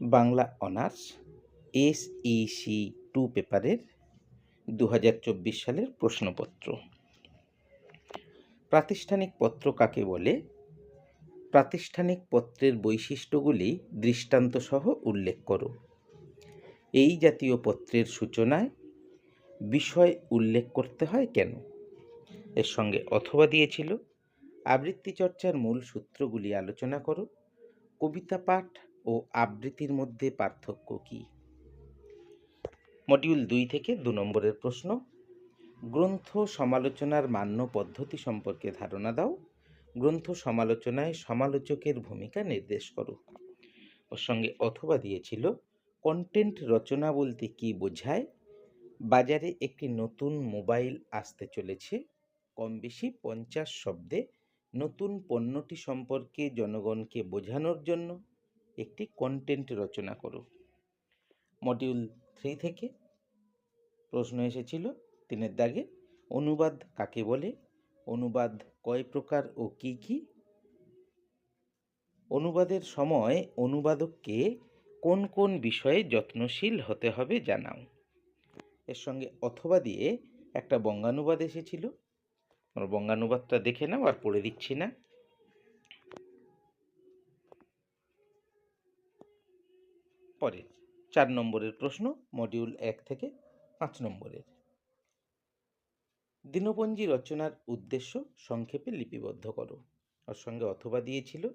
Bangla honours S SEC two পেপারের দু হাজার চব্বিশ সালের প্রশ্নপত্র। প্রাতিষ্ঠানিক পত্র কাকে বলে? প্রাতিষ্ঠানিক পত্রের বৈশিষ্ট্যগুলি দৃষ্টান্তসহ উল্লেখ করো। এই জাতীয় পত্রের সূচনায় বিষয় উল্লেখ করতে হয় কেন? এর সঙ্গে অথবা দিয়েছিল। আবৃত্তি চর্চার মূল সূত্রগুলি আলোচনা করো। কবিতা পাঠ ও আবৃত্তির মধ্যে পার্থক্য কী? মডিউল দুই থেকে দু নম্বরের প্রশ্ন। গ্রন্থ সমালোচনার মান্য পদ্ধতি সম্পর্কে ধারণা দাও। গ্রন্থ সমালোচনায় সমালোচকের ভূমিকা নির্দেশ করো। ওর সঙ্গে অথবা দিয়েছিল কন্টেন্ট রচনা বলতে কি বোঝায়? বাজারে একটি নতুন মোবাইল আসতে চলেছে। কম বেশি পঞ্চাশ শব্দে নতুন পণ্যটি সম্পর্কে জনগণকে বোঝানোর জন্য। একটি কন্টেন্ট রচনা করো মডিউল থ্রি থেকে প্রশ্ন এসেছিল, তিনের দাগে, অনুবাদ কাকে বলে? অনুবাদ কয় প্রকার ও কি কি? অনুবাদের সময় অনুবাদককে কোন কোন বিষয়ে যত্নশীল হতে হবে জানাও। এর সঙ্গে অথবা দিয়ে একটা বঙ্গানুবাদ এসেছিল। আমরা বঙ্গানুবাদটা দেখে নাও আর পড়ে দিচ্ছি না। পরে, চার নম্বরের প্রশ্ন মডিউল এক থেকে পাঁচ নম্বরের। দিনপঞ্জি রচনার উদ্দেশ্য সংক্ষেপে লিপিবদ্ধ করো। ওর সঙ্গে অথবা দিয়েছিল।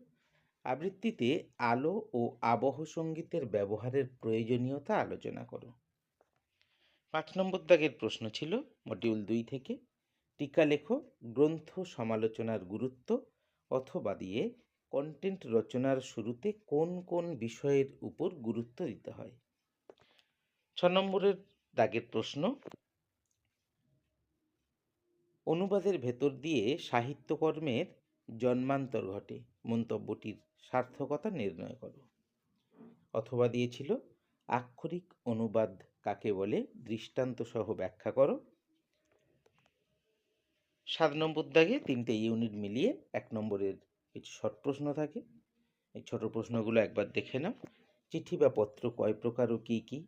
আবৃত্তিতে আলো ও আবহ সঙ্গীতের ব্যবহারের প্রয়োজনীয়তা আলোচনা করো। পাঁচ নম্বর দাগের প্রশ্ন ছিল মডিউল দুই থেকে, টিকা লেখো, গ্রন্থ সমালোচনার গুরুত্ব অথবা দিয়ে কন্টেন্ট রচনার শুরুতে কোন কোন বিষয়ের উপর গুরুত্ব দিতে হয়? ছ নম্বরের দাগের প্রশ্ন, অনুবাদের ভেতর দিয়ে সাহিত্যকর্মের জন্মান্তর ঘটে, মন্তব্যটির সার্থকতা নির্ণয় করো। অথবা দিয়েছিল, আক্ষরিক অনুবাদ কাকে বলে দৃষ্টান্ত সহ ব্যাখ্যা করো। সাত নম্বর দাগে তিনটে ইউনিট মিলিয়ে এক নম্বরের কিছু শর্ট প্রশ্ন থাকে। এই ছোট প্রশ্নগুলো একবার দেখে নাও। চিঠি বা পত্র কয় প্রকার ও কী কী?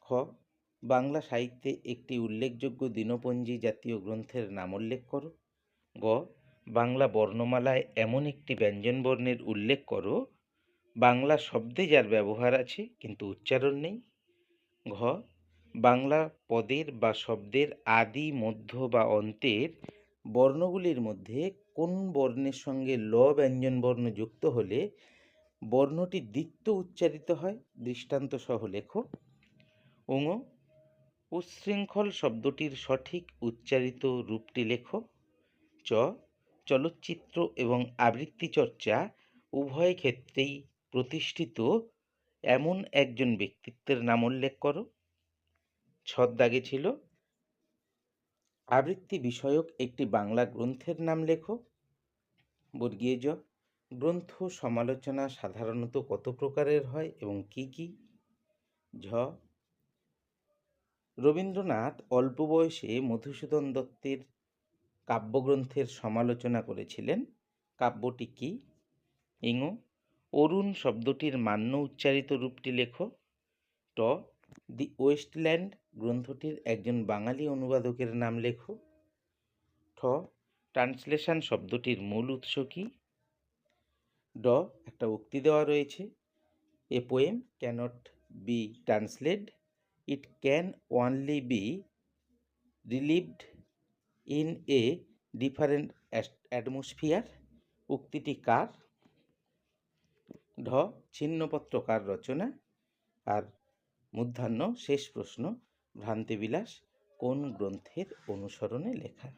খ, বাংলা সাহিত্যে একটি উল্লেখযোগ্য দিনপঞ্জি জাতীয় গ্রন্থের নাম উল্লেখ করো। গ, বাংলা বর্ণমালায় এমন একটি ব্যঞ্জনবর্ণের উল্লেখ করো। বাংলা শব্দে যার ব্যবহার আছে, কিন্তু উচ্চারণ নেই। ঘ, বাংলা পদের বা শব্দের আদি, মধ্য বা অন্তের বর্ণগুলির মধ্যে কোন বর্ণের সঙ্গে ল ব্যঞ্জন বর্ণ যুক্ত হলে বর্ণটি দ্বিত্ব উচ্চারিত হয়? দৃষ্টান্ত সহ লেখো। উঙ, উচ্ছৃঙ্খল শব্দটির সঠিক উচ্চারিত রূপটি লেখো। চ, চলচ্চিত্র এবং আবৃত্তি চর্চা উভয় ক্ষেত্রেই প্রতিষ্ঠিত, এমন একজন ব্যক্তিত্বের নাম উল্লেখ করো। ছদ্দাগে ছিল আবৃত্তি বিষয়ক একটি বাংলা গ্রন্থের নাম লেখো। বর্গীয় জ গ্রন্থ সমালোচনা সাধারণত কত প্রকারের হয় এবং কি কি? ঝ, রবীন্দ্রনাথ অল্প বয়সে মধুসূদন দত্তের কাব্যগ্রন্থের সমালোচনা করেছিলেন। কাব্যটি কি? ইঙ, অরুণ শব্দটির মান্য উচ্চারিত রূপটি লেখো। ট, দি ওয়েস্টল্যান্ড গ্রন্থটির একজন বাঙালি অনুবাদকের নাম লেখো। ঠ, ট্রান্সলেশন শব্দটির মূল উৎস কি? ড, একটা উক্তি দেওয়া রয়েছে। A poem cannot be translate. It can only be relived in a different atmosphere. উক্তিটি কার? ঢ ছিন্নপত্র কার রচনা। আর মূর্ধান্য শেষ প্রশ্ন ভ্রান্তিবিলাস কোন গ্রন্থের অনুসরণে লেখা?